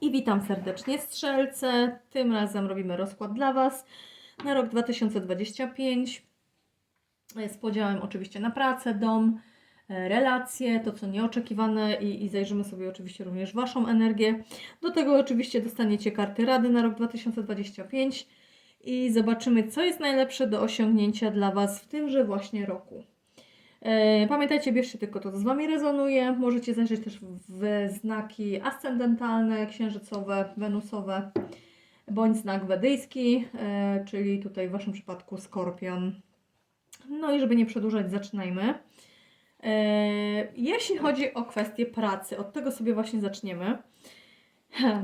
I witam serdecznie strzelce. Tym razem robimy rozkład dla Was na rok 2025 e, z podziałem oczywiście na pracę, dom, e, relacje, to co nieoczekiwane i, i zajrzymy sobie oczywiście również Waszą energię. Do tego oczywiście dostaniecie karty rady na rok 2025 i zobaczymy co jest najlepsze do osiągnięcia dla Was w tymże właśnie roku. E, Pamiętajcie, bierzcie tylko to, co z Wami rezonuje. Możecie zajrzeć też w znaki ascendentalne, księżycowe, wenusowe, bądź znak wedyjski, e, czyli tutaj w Waszym przypadku skorpion. No i żeby nie przedłużać, zaczynajmy. E, Jeśli chodzi o kwestię pracy, od tego sobie właśnie zaczniemy.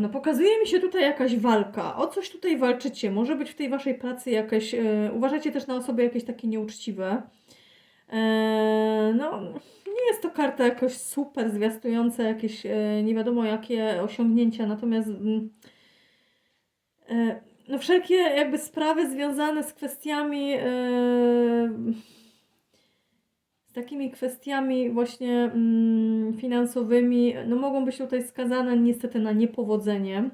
No pokazuje mi się tutaj jakaś walka. O coś tutaj walczycie. Może być w tej Waszej pracy jakaś... E, uważajcie też na osoby jakieś takie nieuczciwe. Eee, no, nie jest to karta jakoś super zwiastująca jakieś e, nie wiadomo jakie osiągnięcia, natomiast mm, e, no wszelkie jakby sprawy związane z kwestiami e, z takimi kwestiami właśnie mm, finansowymi, no mogą być tutaj skazane niestety na niepowodzenie.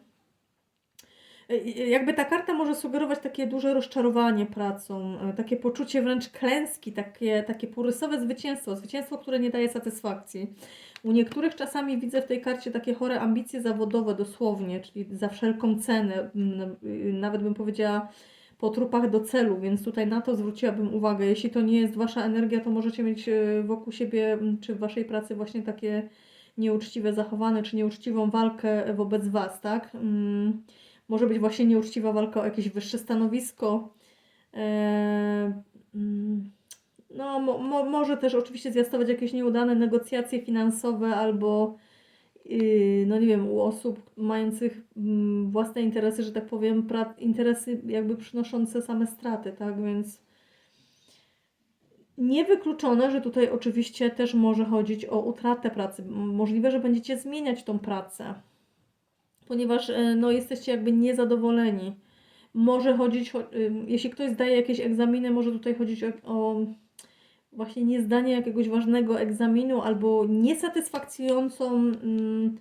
E, Jakby ta karta może sugerować takie duże rozczarowanie pracą, e, takie poczucie wręcz klęski, takie, takie półrysowe zwycięstwo, zwycięstwo, które nie daje satysfakcji. U niektórych czasami widzę w tej karcie takie chore ambicje zawodowe dosłownie, czyli za wszelką cenę, mm, y, nawet bym powiedziała po trupach do celu, więc tutaj na to zwróciłabym uwagę. Jeśli to nie jest Wasza energia, to możecie mieć e, wokół siebie, czy w Waszej pracy właśnie takie nieuczciwe zachowanie, czy nieuczciwą walkę wobec Was, tak? Może być właśnie nieuczciwa walka o jakieś wyższe stanowisko. Eee, mm, no, mo, mo, może też oczywiście zwiastować jakieś nieudane negocjacje finansowe albo yy, no nie wiem, u osób mających mm, własne interesy, że tak powiem, pra, interesy jakby przynoszące same straty, tak? Więc niewykluczone, że tutaj oczywiście też może chodzić o utratę pracy. Możliwe, że będziecie zmieniać tą pracę ponieważ e, no, jesteście jakby niezadowoleni. Może chodzić, jeśli ktoś zdaje jakieś egzaminy, może tutaj chodzić o, o właśnie niezdanie jakiegoś ważnego egzaminu albo niesatysfakcjonującą ym,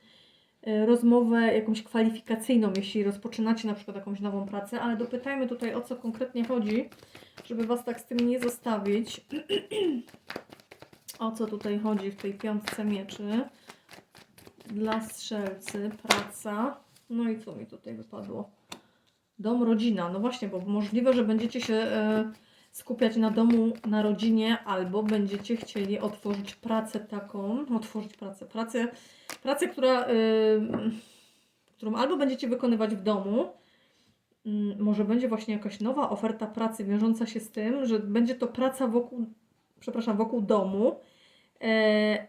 e, rozmowę jakąś kwalifikacyjną, jeśli rozpoczynacie na przykład jakąś nową pracę, ale dopytajmy tutaj o co konkretnie chodzi, żeby Was tak z tym nie zostawić. o co tutaj chodzi w tej piątce mieczy dla strzelcy, praca. No i co mi tutaj wypadło? Dom, rodzina. No właśnie, bo możliwe, że będziecie się e, skupiać na domu, na rodzinie, albo będziecie chcieli otworzyć pracę taką, otworzyć pracę, pracę, pracę, która, e, którą albo będziecie wykonywać w domu, mm, może będzie właśnie jakaś nowa oferta pracy wiążąca się z tym, że będzie to praca wokół, przepraszam, wokół domu, e,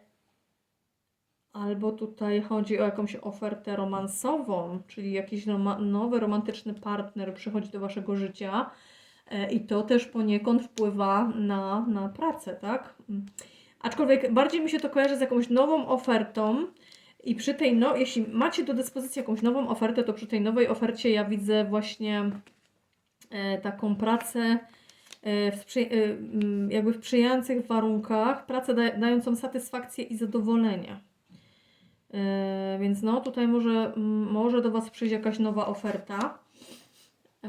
Albo tutaj chodzi o jakąś ofertę romansową, czyli jakiś nowy romantyczny partner przychodzi do waszego życia e, i to też poniekąd wpływa na, na pracę, tak? Mm. Aczkolwiek bardziej mi się to kojarzy z jakąś nową ofertą i przy tej, no, jeśli macie do dyspozycji jakąś nową ofertę, to przy tej nowej ofercie ja widzę właśnie e, taką pracę e, w mm, jakby w sprzyjających warunkach, pracę da dającą satysfakcję i zadowolenie. E, więc no, tutaj może, może do Was przyjść jakaś nowa oferta. E,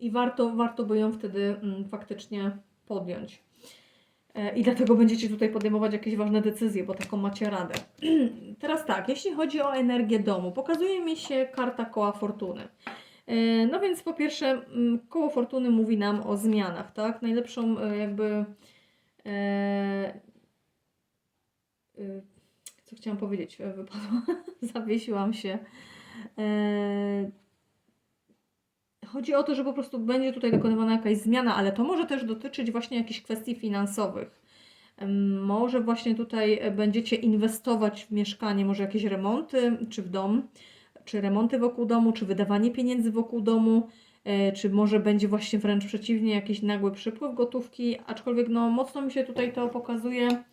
I warto, warto by ją wtedy faktycznie podjąć. E, I dlatego będziecie tutaj podejmować jakieś ważne decyzje, bo taką macie radę. Teraz tak, jeśli chodzi o energię domu, pokazuje mi się karta koła fortuny. E, No więc po pierwsze, koło fortuny mówi nam o zmianach, tak? Najlepszą e, jakby. E, y, co chciałam powiedzieć? E, Wypadło, zawiesiłam się. E, Chodzi o to, że po prostu będzie tutaj dokonywana jakaś zmiana, ale to może też dotyczyć właśnie jakichś kwestii finansowych. Może właśnie tutaj e, będziecie inwestować w mieszkanie, może jakieś remonty, czy w dom, czy remonty wokół domu, czy wydawanie pieniędzy wokół domu, czy może będzie właśnie wręcz przeciwnie, jakiś nagły przypływ gotówki, aczkolwiek no mocno mi się tutaj to pokazuje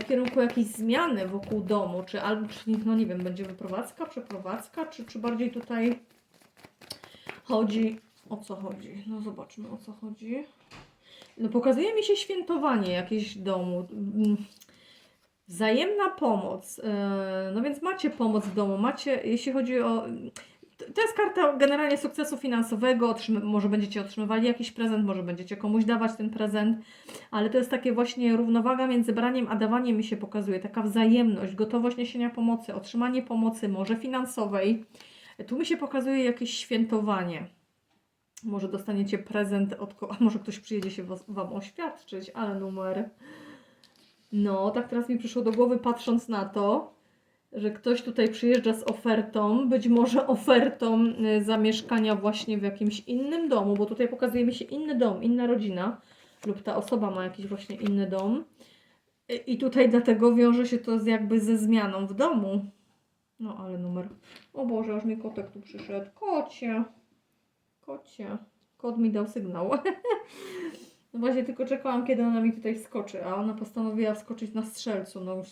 w kierunku jakiejś zmiany wokół domu, czy albo, czy, no nie wiem, będzie wyprowadzka, przeprowadzka, czy, czy bardziej tutaj chodzi, o co chodzi? No zobaczmy, o co chodzi. No pokazuje mi się świętowanie jakiegoś domu. Mm. Wzajemna pomoc. e, No więc macie pomoc w domu, macie, jeśli chodzi o. to- jest karta generalnie sukcesu finansowego. Otrzymy, może będziecie otrzymywali jakiś prezent, może będziecie komuś dawać ten prezent, ale to jest takie właśnie równowaga między braniem a dawaniem mi się pokazuje. Taka wzajemność, gotowość niesienia pomocy, otrzymanie pomocy, może finansowej. Tu mi się pokazuje jakieś świętowanie. Może dostaniecie prezent od kogoś, może ktoś przyjedzie się was, Wam oświadczyć, ale numer. No, tak teraz mi przyszło do głowy, patrząc na to, że ktoś tutaj przyjeżdża z ofertą, być może ofertą y, zamieszkania właśnie w jakimś innym domu, bo tutaj pokazuje mi się inny dom, inna rodzina, lub ta osoba ma jakiś właśnie inny dom. I- I tutaj dlatego wiąże się to z jakby ze zmianą w domu. No, ale numer. O Boże, aż mi kotek tu przyszedł. Kocie. Kocie. Kot mi dał sygnał. No właśnie, tylko czekałam, kiedy ona mi tutaj wskoczy, a ona postanowiła wskoczyć na strzelcu. No już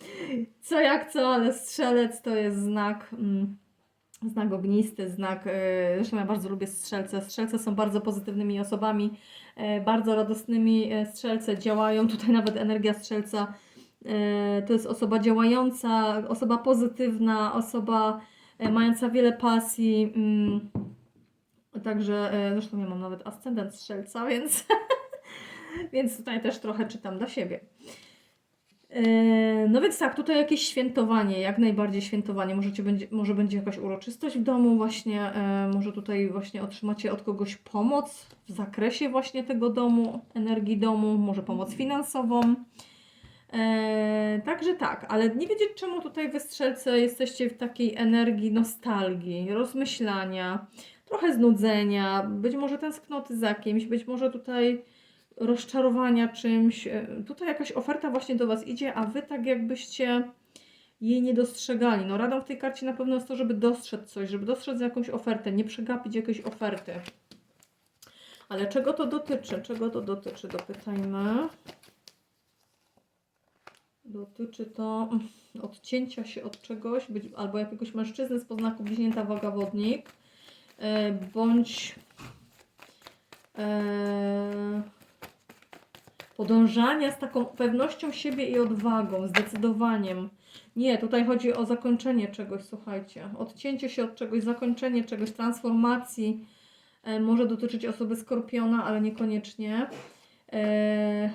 co jak co, ale strzelec to jest znak, mm, znak ognisty, znak, e, zresztą ja bardzo lubię strzelce. Strzelce są bardzo pozytywnymi osobami, e, bardzo radosnymi e, strzelce działają, tutaj nawet energia strzelca to jest osoba działająca, osoba pozytywna, osoba mająca wiele pasji, mm, Także, e, zresztą ja mam nawet ascendent strzelca, więc, więc tutaj też trochę czytam dla siebie. E, No więc tak, tutaj jakieś świętowanie, jak najbardziej świętowanie. Możecie będzie, może będzie jakaś uroczystość w domu, właśnie, e, może tutaj właśnie otrzymacie od kogoś pomoc w zakresie właśnie tego domu, energii domu, może pomoc finansową. Także tak, ale nie wiedzieć czemu tutaj wy strzelce jesteście w takiej energii nostalgii, rozmyślania, trochę znudzenia, być może tęsknoty za kimś, być może tutaj rozczarowania czymś. E, Tutaj jakaś oferta właśnie do Was idzie, a Wy tak jakbyście jej nie dostrzegali. No radą w tej karcie na pewno jest to, żeby dostrzec coś, żeby dostrzec jakąś ofertę, nie przegapić jakiejś oferty. Ale czego to dotyczy? Czego to dotyczy? Dopytajmy. Dotyczy to odcięcia się od czegoś, albo jakiegoś mężczyzny z poznaku bliźnięta waga wodnik, bądź e, podążania z taką pewnością siebie i odwagą, zdecydowaniem. Nie, tutaj chodzi o zakończenie czegoś, słuchajcie. Odcięcie się od czegoś, zakończenie czegoś, transformacji. E, może dotyczyć osoby skorpiona, ale niekoniecznie. E,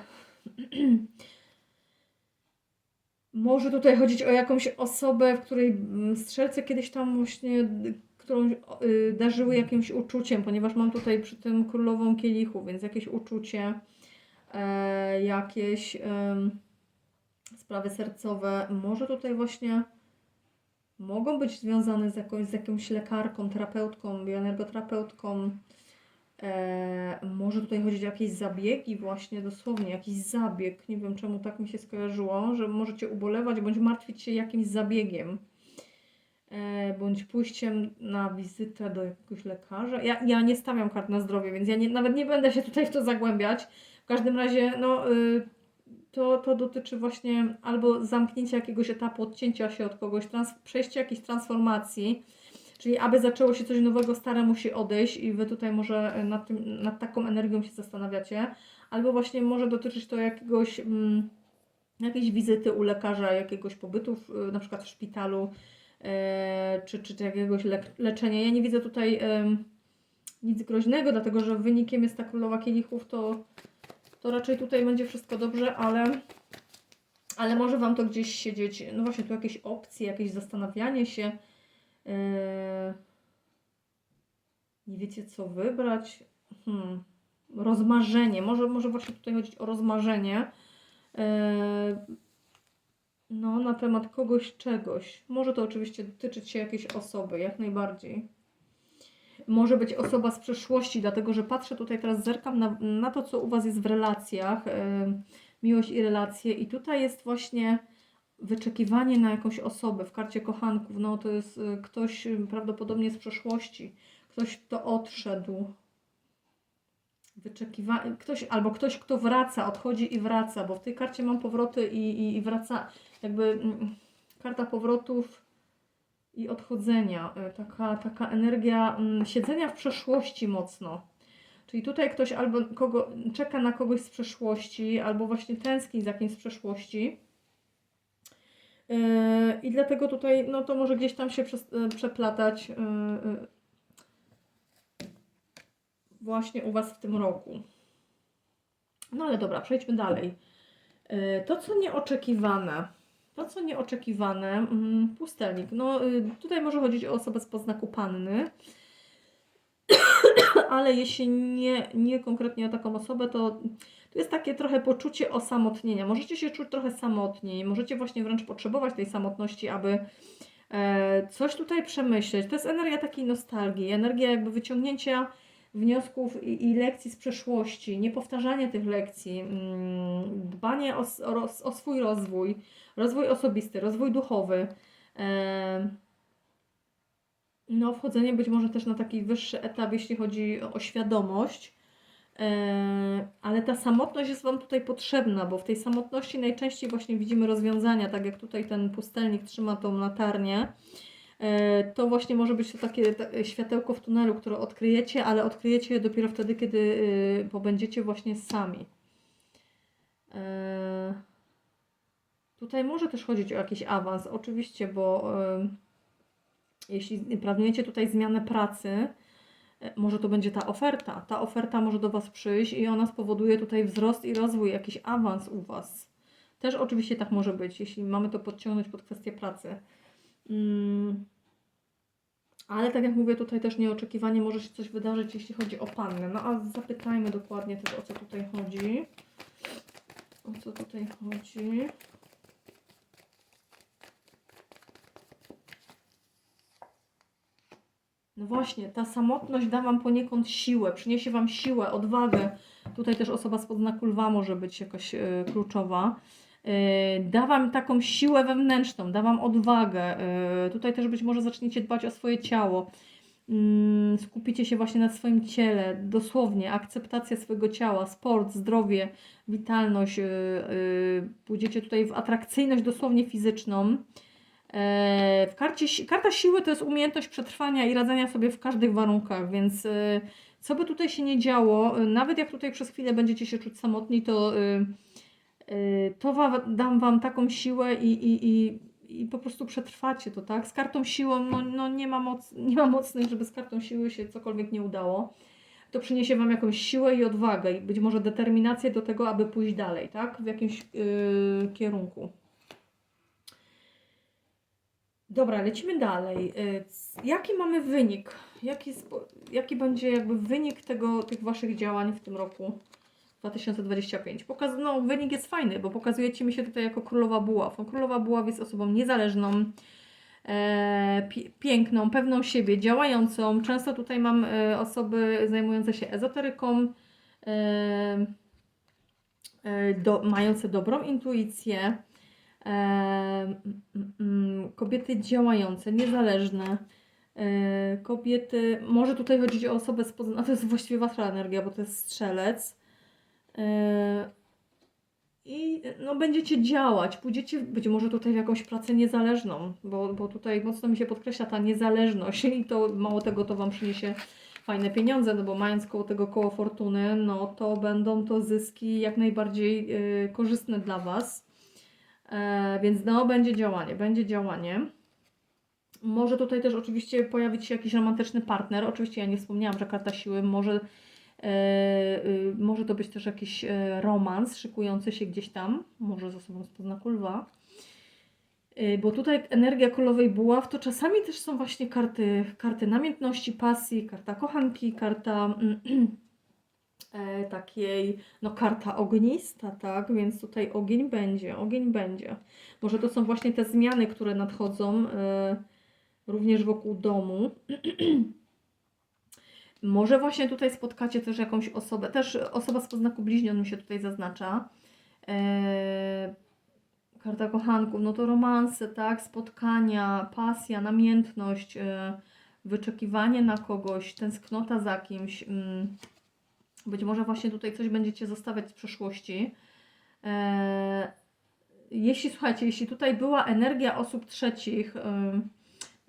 może tutaj chodzić o jakąś osobę, w której mm, strzelce kiedyś tam właśnie, którą y, darzyły jakimś uczuciem, ponieważ mam tutaj przy tym królową kielichu, więc jakieś uczucie, e, jakieś sprawy sercowe, może tutaj właśnie mogą być związane z jakąś, z jakąś lekarką, terapeutką, bioenergoterapeutką. E, może tutaj chodzić o jakieś zabiegi, właśnie dosłownie jakiś zabieg. Nie wiem czemu tak mi się skojarzyło, że możecie ubolewać bądź martwić się jakimś zabiegiem. Bądź pójściem na wizytę do jakiegoś lekarza. Ja, ja nie stawiam kart na zdrowie, więc ja nie, nawet nie będę się tutaj w to zagłębiać. W każdym razie, no, y, to, to dotyczy właśnie albo zamknięcia jakiegoś etapu, odcięcia się od kogoś, trans, przejścia jakiejś transformacji. Czyli aby zaczęło się coś nowego, stare musi odejść i Wy tutaj może nad, tym, nad taką energią się zastanawiacie. Albo właśnie może dotyczyć to jakiegoś, mm, jakiejś wizyty u lekarza, jakiegoś pobytu, w, na przykład w szpitalu, e, czy, czy jakiegoś le leczenia. Ja nie widzę tutaj nic groźnego, dlatego że wynikiem jest ta królowa kielichów, to, to raczej tutaj będzie wszystko dobrze, ale, ale może Wam to gdzieś siedzieć, no właśnie tu jakieś opcje, jakieś zastanawianie się, e, nie wiecie co wybrać, hmm. rozmarzenie, może, może właśnie tutaj chodzić o rozmarzenie, e, no na temat kogoś, czegoś. Może to oczywiście dotyczyć się jakiejś osoby, jak najbardziej. Może być osoba z przeszłości, dlatego że patrzę tutaj teraz, zerkam na, na to, co u Was jest w relacjach, e, miłość i relacje i tutaj jest właśnie wyczekiwanie na jakąś osobę w karcie kochanków. No to jest y, ktoś y, prawdopodobnie z przeszłości, ktoś kto odszedł. Wyczekiwanie, ktoś albo ktoś, kto wraca, odchodzi i wraca, bo w tej karcie mam powroty i, i, i wraca, jakby mm, karta powrotów i odchodzenia. y, Taka, taka energia mm, siedzenia w przeszłości mocno. Czyli tutaj ktoś albo kogo, czeka na kogoś z przeszłości, albo właśnie tęskni za kimś z przeszłości. Yy, I dlatego tutaj, no to może gdzieś tam się przez, yy, przeplatać yy, właśnie u Was w tym roku. No ale dobra, przejdźmy dalej. Yy, To, co nieoczekiwane. To, co nieoczekiwane, mm, pustelnik. No, y, tutaj może chodzić o osobę z poznaku panny, ale jeśli nie, nie konkretnie o taką osobę, to tu jest takie trochę poczucie osamotnienia. Możecie się czuć trochę samotni, możecie właśnie wręcz potrzebować tej samotności, aby e, coś tutaj przemyśleć. To jest energia takiej nostalgii, energia jakby wyciągnięcia wniosków i, i lekcji z przeszłości, niepowtarzanie tych lekcji, mm, dbanie o, o, o swój rozwój, rozwój osobisty, rozwój duchowy. No, wchodzenie być może też na taki wyższy etap, jeśli chodzi o świadomość. Ale ta samotność jest Wam tutaj potrzebna, bo w tej samotności najczęściej właśnie widzimy rozwiązania, tak jak tutaj ten pustelnik trzyma tą latarnię. E, To właśnie może być to takie ta- światełko w tunelu, które odkryjecie, ale odkryjecie je dopiero wtedy, kiedy y, pobędziecie właśnie sami. E, Tutaj może też chodzić o jakiś awans, oczywiście, bo y, jeśli planujecie tutaj zmianę pracy, e, może to będzie ta oferta. Ta oferta może do Was przyjść i ona spowoduje tutaj wzrost i rozwój, jakiś awans u Was. Też oczywiście tak może być, jeśli mamy to podciągnąć pod kwestię pracy. Mm. Ale tak jak mówię, tutaj też nieoczekiwanie może się coś wydarzyć, jeśli chodzi o pannę. No a zapytajmy dokładnie też, o co tutaj chodzi. O co tutaj chodzi. No właśnie, ta samotność da Wam poniekąd siłę, przyniesie Wam siłę, odwagę. Tutaj też osoba z podznaku lwa może być jakoś e, kluczowa. E, da Wam taką siłę wewnętrzną, da Wam odwagę. E, tutaj też być może zaczniecie dbać o swoje ciało. Mm, skupicie się właśnie na swoim ciele, dosłownie, akceptacja swojego ciała, sport, zdrowie, witalność. e, Pójdziecie tutaj w atrakcyjność dosłownie fizyczną. E, W karcie, karta siły to jest umiejętność przetrwania i radzenia sobie w każdych warunkach, więc co by tutaj się nie działo, nawet jak tutaj przez chwilę będziecie się czuć samotni, to, to wa- dam Wam taką siłę i, i, i, i po prostu przetrwacie to, tak? Z kartą siłą no, no nie, ma moc, nie ma mocnych, żeby z kartą siły się cokolwiek nie udało. To przyniesie Wam jakąś siłę i odwagę i być może determinację do tego, aby pójść dalej, tak? W jakimś e, kierunku. Dobra, lecimy dalej. Y, Jaki mamy wynik? Jaki, jaki będzie jakby wynik tego, tych Waszych działań w tym roku 2025? Pokaz no, wynik jest fajny, bo pokazujecie mi się tutaj jako królowa buław. No, królowa buław jest osobą niezależną, e, pi- piękną, pewną siebie, działającą. Często tutaj mam e, osoby zajmujące się ezoteryką, e, e, do, mające dobrą intuicję. E, mm, mm, kobiety działające, niezależne, e, kobiety, może tutaj chodzić o osobę z a to jest właściwie wasza energia, bo to jest strzelec. E, I no, będziecie działać, pójdziecie być może tutaj w jakąś pracę niezależną, bo, bo tutaj mocno mi się podkreśla ta niezależność i to mało tego to Wam przyniesie fajne pieniądze, no bo mając koło tego koło fortuny, no to będą to zyski jak najbardziej e, korzystne dla Was. E, więc no, będzie działanie, będzie działanie. Może tutaj też oczywiście pojawić się jakiś romantyczny partner. Oczywiście ja nie wspomniałam, że karta siły może, y, może to być też jakiś e, romans szykujący się gdzieś tam, może z osobą z poznaku lwa. E, Bo tutaj energia królowej buław to czasami też są właśnie karty, karty namiętności, pasji, karta kochanki, karta e, takiej, no karta ognista, tak? Więc tutaj ogień będzie, ogień będzie. Może to są właśnie te zmiany, które nadchodzą e, również wokół domu. Może właśnie tutaj spotkacie też jakąś osobę, też osoba z poznaku bliźnion mi się tutaj zaznacza. E, karta kochanków, no to romanse, tak? Spotkania, pasja, namiętność, e, wyczekiwanie na kogoś, tęsknota za kimś. Mm. Być może właśnie tutaj coś będziecie zostawiać z przeszłości. E, jeśli słuchajcie, jeśli tutaj była energia osób trzecich, ym,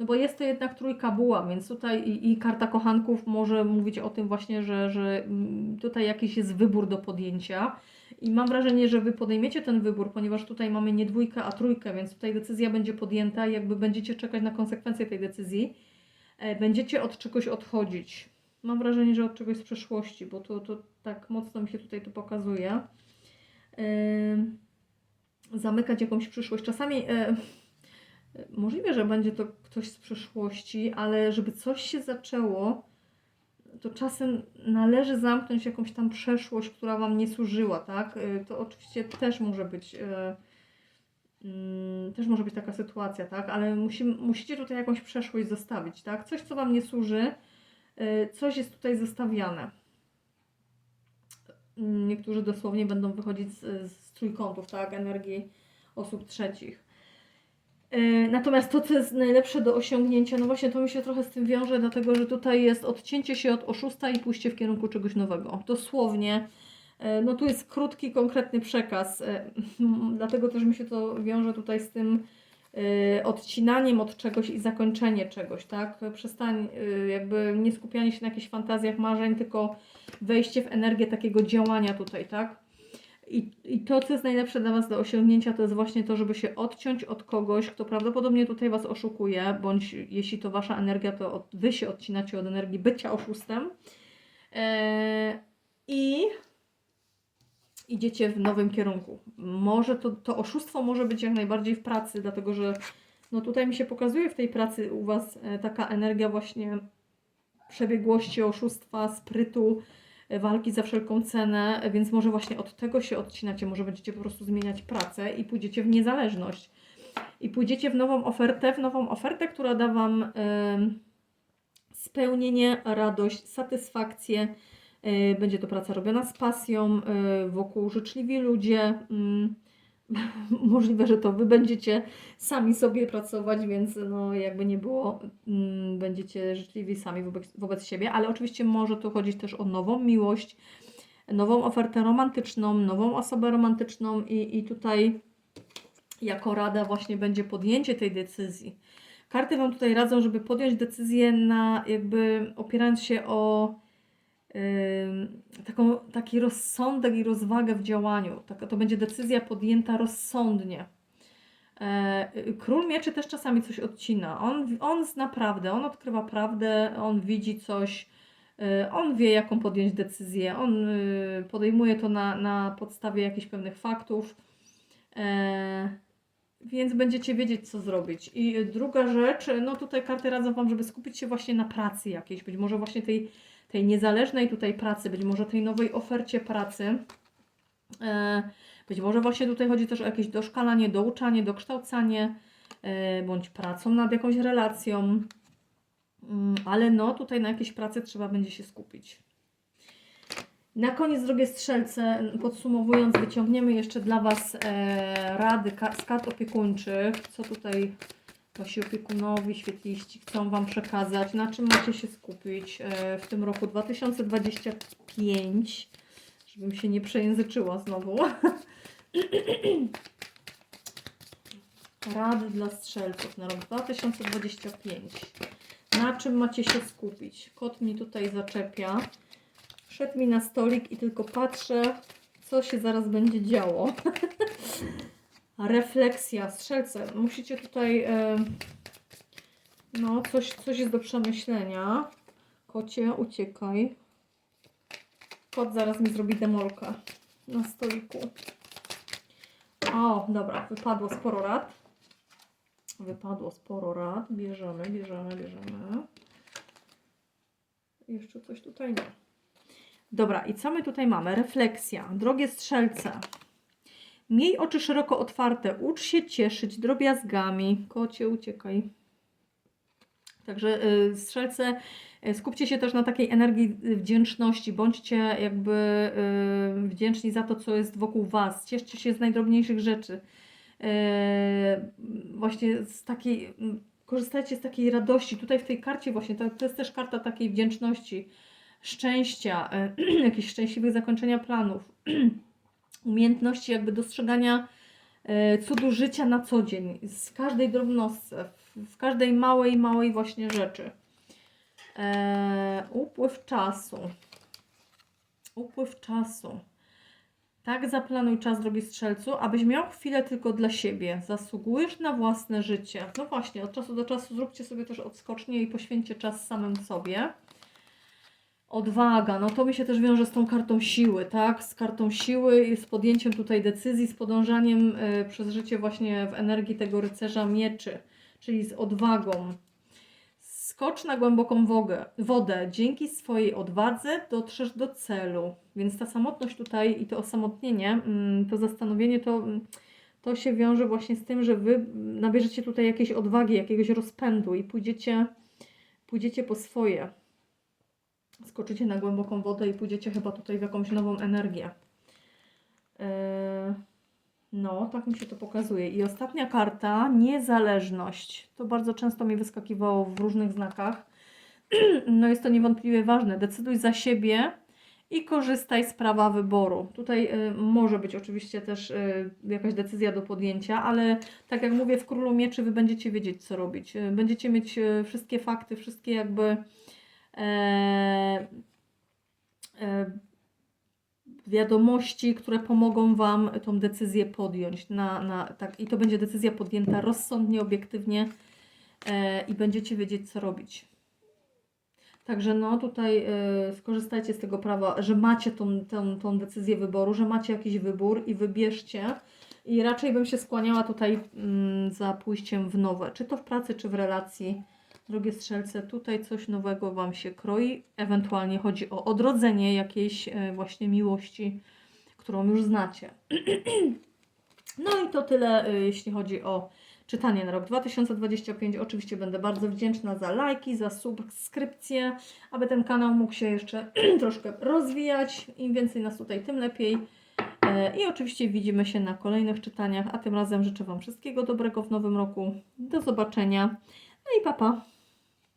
no bo jest to jednak trójka buła, więc tutaj i, i karta kochanków może mówić o tym właśnie, że, że mm, tutaj jakiś jest wybór do podjęcia. I mam wrażenie, że Wy podejmiecie ten wybór, ponieważ tutaj mamy nie dwójkę, a trójkę, więc tutaj decyzja będzie podjęta i jakby będziecie czekać na konsekwencje tej decyzji. E, Będziecie od czegoś odchodzić. Mam wrażenie, że od czegoś z przeszłości, bo to, to tak mocno mi się tutaj to pokazuje. Ym, zamykać jakąś przyszłość. Czasami e, możliwe, że będzie to ktoś z przeszłości, ale żeby coś się zaczęło, to czasem należy zamknąć jakąś tam przeszłość, która Wam nie służyła, tak? E, To oczywiście też może być. e, mm, Też może być taka sytuacja, tak? Ale musi, musicie tutaj jakąś przeszłość zostawić, tak? Coś, co Wam nie służy, e, coś jest tutaj zostawiane. Niektórzy dosłownie będą wychodzić z, z trójkątów, tak? Energii osób trzecich. E, Natomiast to, co jest najlepsze do osiągnięcia, no właśnie to mi się trochę z tym wiąże, dlatego że tutaj jest odcięcie się od oszusta i pójście w kierunku czegoś nowego. Dosłownie. E, No tu jest krótki, konkretny przekaz, e, dlatego też mi się to wiąże tutaj z tym odcinaniem od czegoś i zakończenie czegoś, tak? Przestań, jakby nie skupianie się na jakichś fantazjach, marzeń, tylko wejście w energię takiego działania tutaj, tak? I, I to, co jest najlepsze dla Was do osiągnięcia, to jest właśnie to, żeby się odciąć od kogoś, kto prawdopodobnie tutaj Was oszukuje, bądź jeśli to Wasza energia, to od, Wy się odcinacie od energii bycia oszustem. Eee, I idziecie w nowym kierunku. Może to, to oszustwo może być jak najbardziej w pracy, dlatego że no tutaj mi się pokazuje w tej pracy u Was e, taka energia właśnie przebiegłości, oszustwa, sprytu, walki za wszelką cenę, więc może właśnie od tego się odcinacie, może będziecie po prostu zmieniać pracę i pójdziecie w niezależność. I pójdziecie w nową ofertę, w nową ofertę, która da Wam spełnienie, radość, satysfakcję. E, Będzie to praca robiona z pasją, e, wokół życzliwi ludzie. mm, Możliwe, że to Wy będziecie sami sobie pracować, więc no jakby nie było, mm, będziecie życzliwi sami wobec, wobec siebie, ale oczywiście może tu chodzić też o nową miłość, nową ofertę romantyczną, nową osobę romantyczną i, i tutaj jako rada właśnie będzie podjęcie tej decyzji. Karty Wam tutaj radzą, żeby podjąć decyzję na jakby opierając się o taką, taki rozsądek i rozwagę w działaniu. Taka, to będzie decyzja podjęta rozsądnie. E, y, Król mieczy też czasami coś odcina. On, on zna prawdę, on odkrywa prawdę, on widzi coś, y, on wie, jaką podjąć decyzję, on y, podejmuje to na, na podstawie jakichś pewnych faktów. E, więc będziecie wiedzieć, co zrobić. I druga rzecz, no tutaj karty radzą Wam, żeby skupić się właśnie na pracy jakiejś, być może właśnie tej, tej niezależnej tutaj pracy, być może tej nowej ofercie pracy. E, być może właśnie tutaj chodzi też o jakieś doszkalanie, douczanie, dokształcanie, e, bądź pracą nad jakąś relacją. Mm, Ale no, tutaj na jakiejś pracy trzeba będzie się skupić. Na koniec, drogie strzelce, podsumowując, wyciągniemy jeszcze dla Was e, rady z kart opiekuńczych. Co tutaj Wasi opiekunowi, świetliści chcą Wam przekazać, na czym macie się skupić e, w tym roku 2025, żebym się nie przejęzyczyła znowu. Rady dla strzelców na rok 2025. Na czym macie się skupić? Kot mi tutaj zaczepia. Wszedł mi na stolik i tylko patrzę, co się zaraz będzie działo. Refleksja, strzelce. Musicie tutaj. E, no, coś, coś jest do przemyślenia. Kocie, uciekaj. Kot zaraz mi zrobi demolkę na stoliku. O, dobra, wypadło sporo rad. Wypadło sporo rad. Bierzemy, bierzemy, bierzemy. Jeszcze coś tutaj nie. Dobra, i co my tutaj mamy? Refleksja. Drogie strzelce. Miej oczy szeroko otwarte. Ucz się cieszyć drobiazgami. Kocie, uciekaj. Także y, strzelce, y, skupcie się też na takiej energii wdzięczności. Bądźcie jakby y, wdzięczni za to, co jest wokół Was. Cieszcie się z najdrobniejszych rzeczy. Właśnie z takiej, mm, korzystajcie z takiej radości. Tutaj w tej karcie właśnie, to, to jest też karta takiej wdzięczności, szczęścia, jakichś szczęśliwych zakończenia planów, umiejętności jakby dostrzegania y, cudu życia na co dzień, z każdej drobnostce, w, w każdej małej, małej właśnie rzeczy. E, upływ czasu. Upływ czasu. Tak zaplanuj czas, drogi strzelcu, abyś miał chwilę tylko dla siebie. Zasługujesz na własne życie. No właśnie, od czasu do czasu zróbcie sobie też odskocznie i poświęćcie czas samym sobie. Odwaga, no to mi się też wiąże z tą kartą siły, tak? Z kartą siły i z podjęciem tutaj decyzji, z podążaniem y, przez życie właśnie w energii tego rycerza mieczy, czyli z odwagą. Skocz na głęboką wogę, wodę. Dzięki swojej odwadze dotrzesz do celu. Więc ta samotność tutaj i to osamotnienie, mm, to zastanowienie, to, mm, to się wiąże właśnie z tym, że wy nabierzecie tutaj jakiejś odwagi, jakiegoś rozpędu i pójdziecie, pójdziecie po swoje. Skoczycie na głęboką wodę i pójdziecie chyba tutaj w jakąś nową energię. Yy, No, tak mi się to pokazuje. I ostatnia karta, niezależność. To bardzo często mi wyskakiwało w różnych znakach. No jest to niewątpliwie ważne. Decyduj za siebie i korzystaj z prawa wyboru. Tutaj y, może być oczywiście też y, jakaś decyzja do podjęcia, ale tak jak mówię, w Królu Mieczy Wy będziecie wiedzieć, co robić. Będziecie mieć wszystkie fakty, wszystkie jakby e, e, wiadomości, które pomogą Wam tą decyzję podjąć. Na, na, tak, I to będzie decyzja podjęta rozsądnie, obiektywnie e, i będziecie wiedzieć, co robić. Także no tutaj e, skorzystajcie z tego prawa, że macie tą, tą, tą decyzję wyboru, że macie jakiś wybór i wybierzcie. I raczej bym się skłaniała tutaj mm, za pójściem w nowe, czy to w pracy, czy w relacji. Drogie strzelce, tutaj coś nowego Wam się kroi. Ewentualnie chodzi o odrodzenie jakiejś e, właśnie miłości, którą już znacie. No i to tyle, e, jeśli chodzi o czytanie na rok 2025. Oczywiście będę bardzo wdzięczna za lajki, za subskrypcje, aby ten kanał mógł się jeszcze troszkę rozwijać. Im więcej nas tutaj, tym lepiej. E, I oczywiście widzimy się na kolejnych czytaniach, a tym razem życzę Wam wszystkiego dobrego w nowym roku. Do zobaczenia. No i papa. Pa.